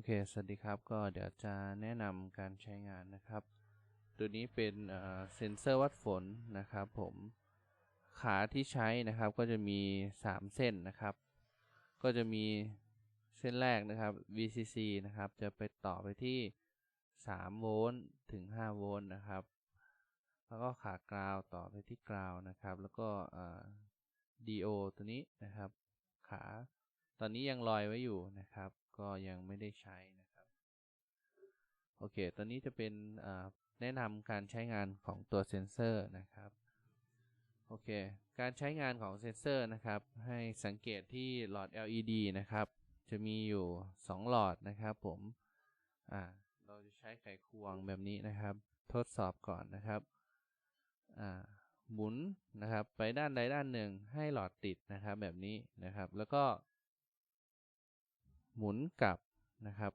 อเค สวัสดีครับ ก็เดี๋ยวจะแนะนำการใช้งานนะครับ ตัวนี้เป็นเซ็นเซอร์วัดฝนนะครับผม ขาที่ใช้นะครับก็จะมี 3 เส้นนะครับ ก็จะมีเส้นแรกนะครับ VCC นะครับ จะไปต่อไปที่ 3 โวลต์ถึง 5 โวลต์นะครับ แล้วก็ขากราวต่อไปที่กราวนะครับ แล้วก็ DO ตัวนี้นะครับ ขา ตอนนี้ยังลอยไว้อยู่นะครับ ก็ยังไม่ได้ใช้นะครับ โอเค ตอนนี้จะเป็นแนะนำการใช้งานของตัวเซนเซอร์นะครับ โอเค การใช้งานของเซนเซอร์นะครับ ให้สังเกตที่หลอด LED นะครับ จะมีอยู่ 2 หลอดนะครับผม อ่า เราจะใช้ไขควงแบบนี้นะครับ ทดสอบก่อนนะครับ อ่าหมุนนะครับ ไปด้านใดด้านหนึ่งให้หลอดติดนะครับแบบนี้นะครับ แล้วก็ หมุนกลับนะครับ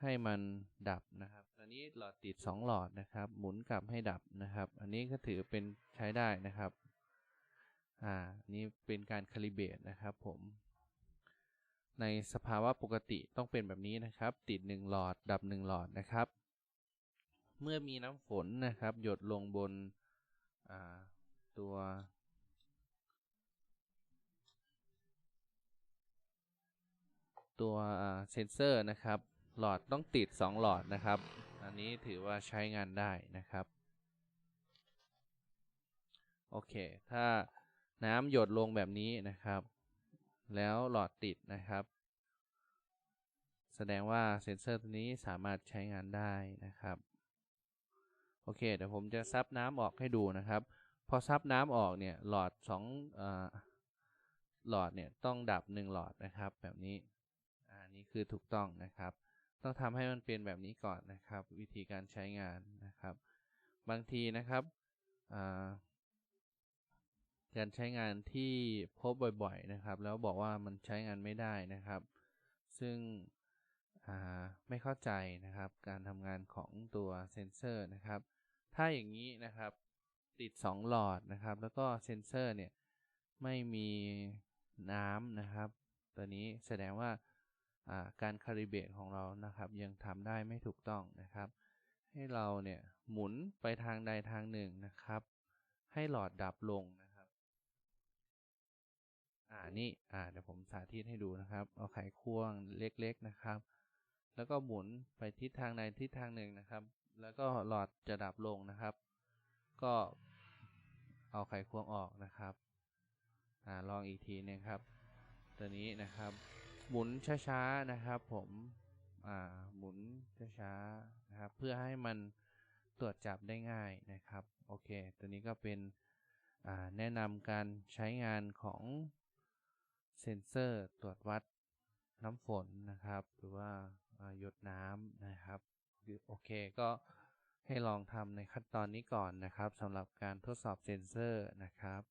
ให้มันดับนะครับ ตอนนี้หลอดติด 2 หลอดนะครับ หมุนกลับให้ดับนะครับ อันนี้ก็ถือเป็นใช้ได้นะครับ อ่า นี่เป็นการคาลิเบตนะครับผม ในสภาวะปกติต้องเป็นแบบนี้นะครับ ติด 1 หลอด ดับ 1 หลอดนะครับ เมื่อมีน้ำฝนนะครับ หยดลงบนตัว ตัวเซนเซอร์นะครับ หลอดต้องติด 2 หลอดนะครับ อันนี้ถือว่าใช้งานได้นะครับ โอเค ถ้าน้ำหยดลงแบบนี้นะครับ แล้วหลอดติดนะครับ แสดงว่าเซนเซอร์ตัวนี้สามารถใช้งานได้นะครับ โอเค เดี๋ยวผมจะซับน้ำออกให้ดูนะครับ พอซับน้ำออกเนี่ยหลอด2อหลอดเนี่ยต้องดับ 1 หลอดนะครับแบบนี้ นี้คือถูกต้องนะครับ ต้องทำให้มันเป็นแบบนี้ก่อนนะครับ วิธีการใช้งานนะครับ บางทีนะครับการใช้งานที่พบบ่อยๆนะครับ แล้วบอกว่ามันใช้งานไม่ได้นะครับ ซึ่งไม่เข้าใจนะครับ การทำงานของตัวเซนเซอร์นะครับ ถ้าอย่างนี้นะครับ ติด 2 หลอดนะครับ แล้วก็เซนเซอร์เนี่ยไม่มีน้ำนะครับ ตัวนี้แสดงว่า การคาลิเบตของเรานะครับยังทำได้ไม่ถูกต้องนะครับ ให้เราเนี่ยหมุนไปทางใดทางหนึ่งนะครับ ให้หลอดดับลงนะครับ อ่านี่อ่าเดี๋ยวผมสาธิตให้ดูนะครับ เอาไขควงเล็กๆนะครับ แล้วก็หมุนไปทิศทางใดทิศทางหนึ่งนะครับ แล้วก็หลอดจะดับลงนะครับ ก็เอาไขควงออกนะครับอ่าลองอีกทีนึงครับ ตัวนี้นะครับ หมุนช้าๆนะครับผมอ่าหมุนช้าๆนะครับ เพื่อให้มันตรวจจับได้ง่ายนะครับ โอเค ตัวนี้ก็เป็นอ่าแนะนำการใช้งานของเซ็นเซอร์ตรวจวัดน้ำฝนนะครับ หรือว่าหยดน้ำนะครับโอเคก็ให้ลองทำในขั้นตอนนี้ก่อนนะครับสำหรับการทดสอบเซ็นเซอร์นะครับ